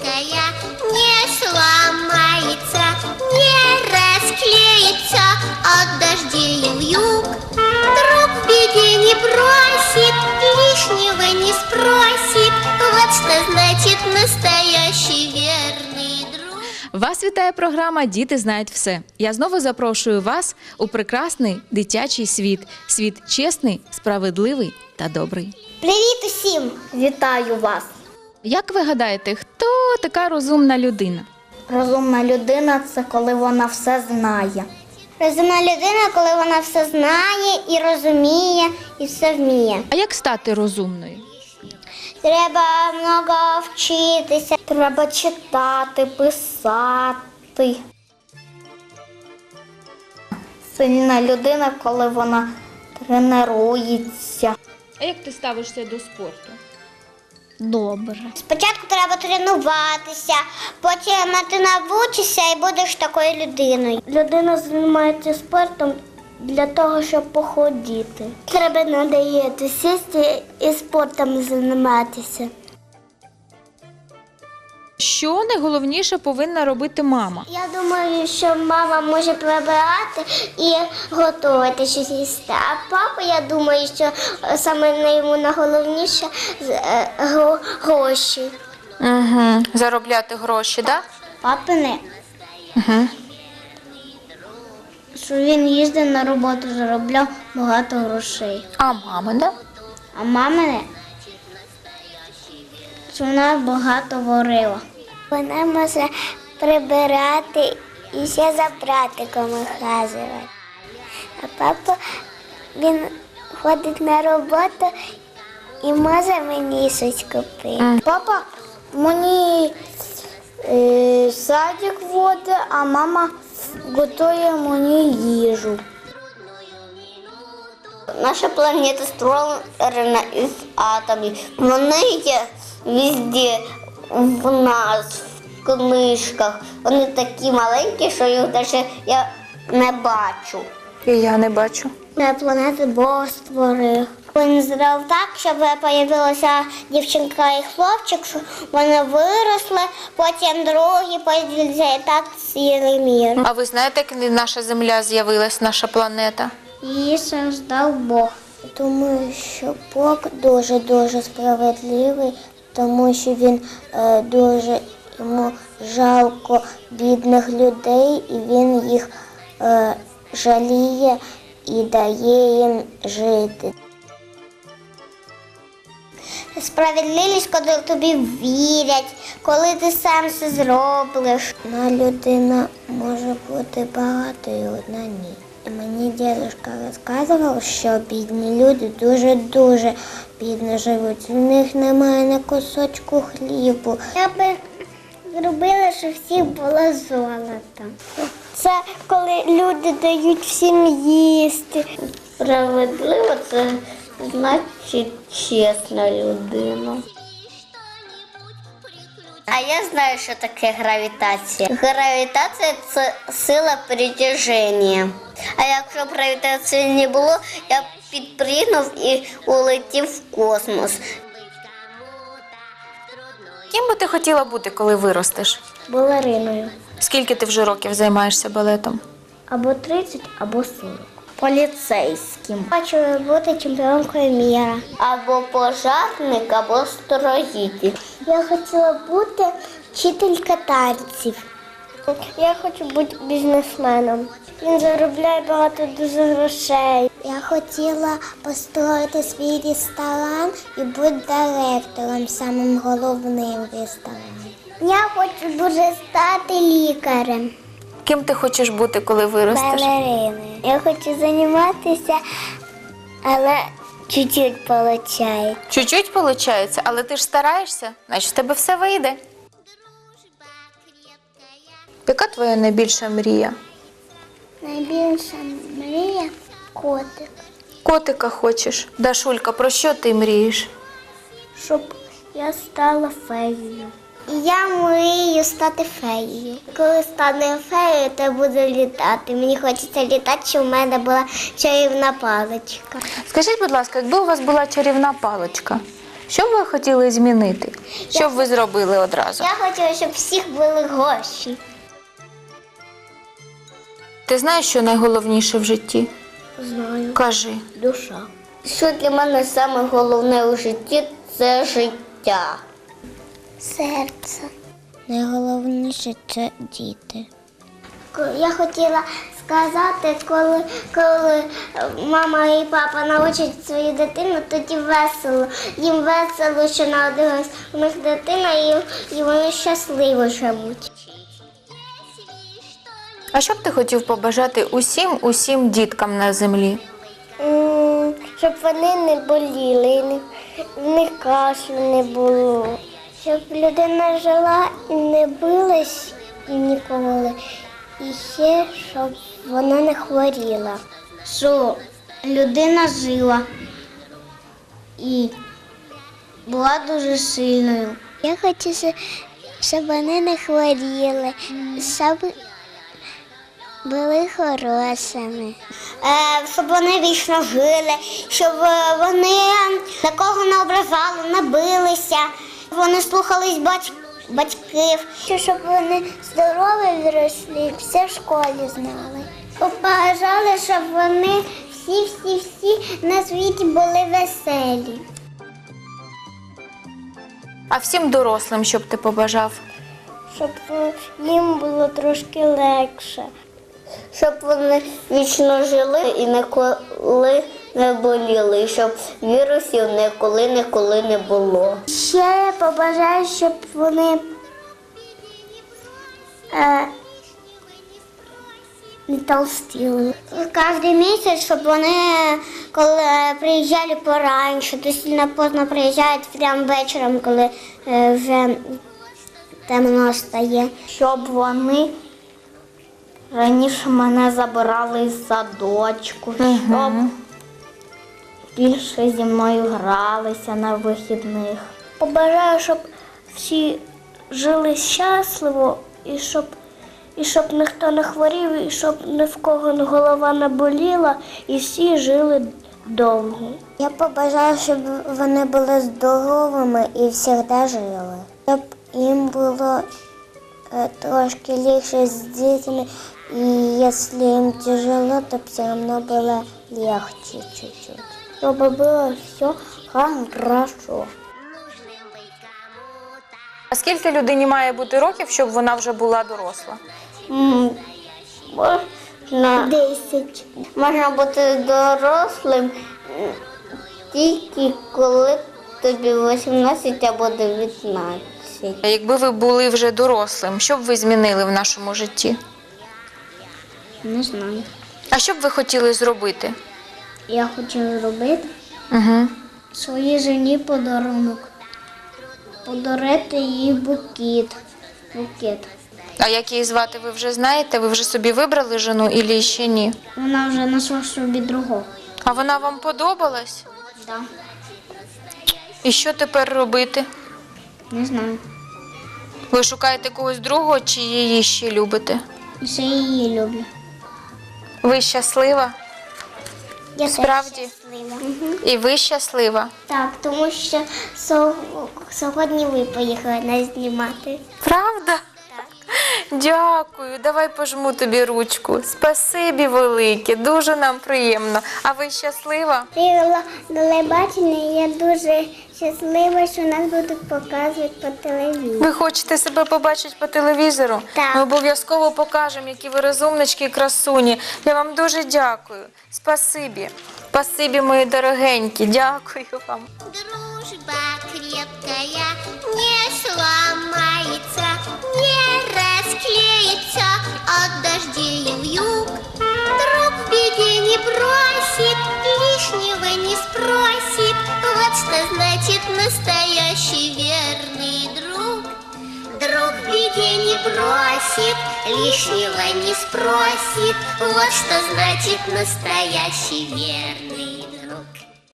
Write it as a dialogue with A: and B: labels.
A: крепкая, не сломается, не расклеится от дождей юг. Друг в беде не бросит, лишнего не спросит. Вот что значит настоящий верный друг.
B: Вас вітає програма Діти знають все. Я знову запрошую вас у прекрасний дитячий світ. Світ чесний, справедливий та добрий.
A: Привіт усім! Вітаю вас!
B: Як ви гадаєте, хто така розумна людина?
A: Розумна людина це коли вона все знає. Розумна людина, коли вона все знає і розуміє, і все вміє.
B: А як стати розумною?
A: Треба много вчитися, треба читати, писати. Сильна людина, коли вона тренується.
B: А як ти ставишся до спорту?
A: Добре. Спочатку треба тренуватися, потім ти навчишся і будеш такою людиною. Людина займається спортом для того, щоб походити. Треба надається сісти і спортом займатися.
B: Що найголовніше повинна робити мама?
A: Я думаю, що мама може прибирати і готувати щось їсти. А папа, я думаю, що саме на йому найголовніше е, гро- гроші.
B: Угу. Заробляти гроші, так?
A: Папи не.
B: Угу.
A: Що він їздив на роботу, заробляв багато грошей.
B: А мама, да?
A: А мама не. Що вона багато говорила. Вона може прибирати і ще за братиком хазувати. А папа він ходить на роботу і може мені щось купити. Папа мені е, садик водить, а мама готує мені їжу. Наша планета створена із атомів. Вони є везде в нас, в книжках. Вони такі маленькі, що їх навіть я не бачу.
B: І я не бачу.
A: На планети Бог створив. Він зробив так, щоб з'явилася дівчинка і хлопчик, щоб вони виросли, потім другі, і так цілий мір.
B: А ви знаєте, як наша земля з'явилась, наша планета?
A: Її создав Бог. Думаю, що Бог дуже-дуже справедливий, тому що він е, дуже йому жалко бідних людей, і він їх е, жаліє і дає їм жити. Справедливість, коли тобі вірять, коли ти сам все зробиш. Одна людина може бути багатою, одна ні. Мені дідусь розказував, що бідні люди дуже-дуже бідно живуть. У них немає на кусочку хлібу. Я би зробила, щоб всіх було золото. Це коли люди дають всім їсти. Справедливо це значить чесна людина. А я знаю, що таке гравітація. Гравітація це сила притяження. А якщо б гравітації не було, я б підпригнув і улетів в космос.
B: Ким би ти хотіла бути, коли виростеш?
A: Балериною.
B: Скільки ти вже років займаєшся балетом?
A: Або 30, або 40. Поліцейським. Хочу бути чемпіонкою міра. Або пожарник, або строїтель. Я хотіла бути вчителька танців. Я хочу бути бізнесменом. Він заробляє багато дуже грошей. Я хотіла построїти свій ресторан і бути директором, самим головним рестораном. Я хочу дуже стати лікарем.
B: Ким ти хочеш бути, коли виростеш?
A: Балерини. Я хочу займатися, але чуть-чуть виходить.
B: Чуть-чуть виходить, але ти ж стараєшся, значить в тебе все вийде. Яка твоя найбільша мрія?
A: Найбільша мрія котик.
B: Котика хочеш. Дашулька, про що ти мрієш?
A: Щоб я стала феєю. Я мрію стати феєю. Коли стане феєю, то буду літати. Мені хочеться літати, щоб в мене була чарівна паличка.
B: Скажіть, будь ласка, якби у вас була чарівна паличка, Що б ви хотіли змінити? Що б ви зробили одразу?
A: Я хотіла, щоб всіх були гроші.
B: Ти знаєш, що найголовніше в житті?
A: Знаю.
B: Кажи.
A: Душа. Що для мене саме головне у житті це життя. Серце. Найголовніше це діти. Я хотіла сказати, коли, коли мама і папа навчать свою дитину, тоді весело. Їм весело, що народилась у них дитина, і, і вони щасливо живуть.
B: А що б ти хотів побажати усім усім діткам на землі?
A: М, Щоб вони не боліли, не- в них кашлю не було. Щоб людина жила і не билась і ніколи. І ще, щоб вона не хворіла. Що людина жила і була дуже сильною. Я хочу, щоб вони не хворіли, щоб були хорошими. Е, щоб вони вічно жили, щоб вони нікого не ображали, не билися, вони слухались бать... батьків. Щоб вони здорові виросли, все в школі знали. Побажали, щоб вони всі-всі-всі на світі були веселі.
B: А всім дорослим, що б ти побажав?
A: щоб їм було трошки легше. Щоб вони вічно жили і ніколи не боліли, щоб вірусів ніколи ніколи не було. Ще я побажаю, щоб вони е, не толстіли. Кожен місяць, щоб вони, коли приїжджали пораніше, то сильно поздно приїжджають прямо вечором, коли е, вже темно стає. Щоб вони раніше мене забирали з садочку, щоб більше зі мною гралися на вихідних. Побажаю, щоб всі жили щасливо і щоб, і щоб ніхто не хворів, і щоб ні в кого голова не боліла, і всі жили довго. Я побажаю, щоб вони були здоровими і завжди жили. Щоб їм було трошки легше з дітьми, і якщо їм тяжело, то все одно було легче чуть-чуть. Щоб було все хорошо.
B: А скільки людині має бути років, щоб вона вже була доросла?
A: Можна 10. Можна бути дорослим м, тільки коли тобі 18 або 19.
B: А якби ви були вже дорослим, що б ви змінили в нашому житті?
A: Не знаю.
B: А що б ви хотіли зробити?
A: Я хочу зробити
B: Угу.
A: своїй жені подарунок. Подарити їй букет. Букет.
B: А як її звати, ви вже знаєте? Ви вже собі вибрали жену і ще ні?
A: Вона вже знайшла собі другого.
B: А вона вам подобалась?
A: Да.
B: І що тепер робити?
A: Не знаю.
B: Ви шукаєте когось другого чи її ще любите?
A: Ще її люблю.
B: Ви щаслива?
A: Я
B: Справді?
A: щаслива.
B: І ви щаслива?
A: Так, тому що сьогодні ви поїхали нас знімати.
B: Правда? Дякую, давай пожму тобі ручку. Спасибі велике, дуже нам приємно. А ви щаслива?
A: Приїхала до телебачення, і я дуже щаслива, що нас будуть показувати по телевізору.
B: Ви хочете себе побачити по телевізору?
A: Так.
B: Ми обов'язково покажемо, які ви розумнички і красуні. Я вам дуже дякую. Спасибі. Спасибі, мої дорогенькі. Дякую вам.
C: Дружба крепкая не сломается, расклеится от дождей вьюг. Друг в беде не бросит, лишнего не спросит. Вот что значит настоящий верный друг. Друг в беде не бросит, лишнего не спросит. Вот что значит настоящий верный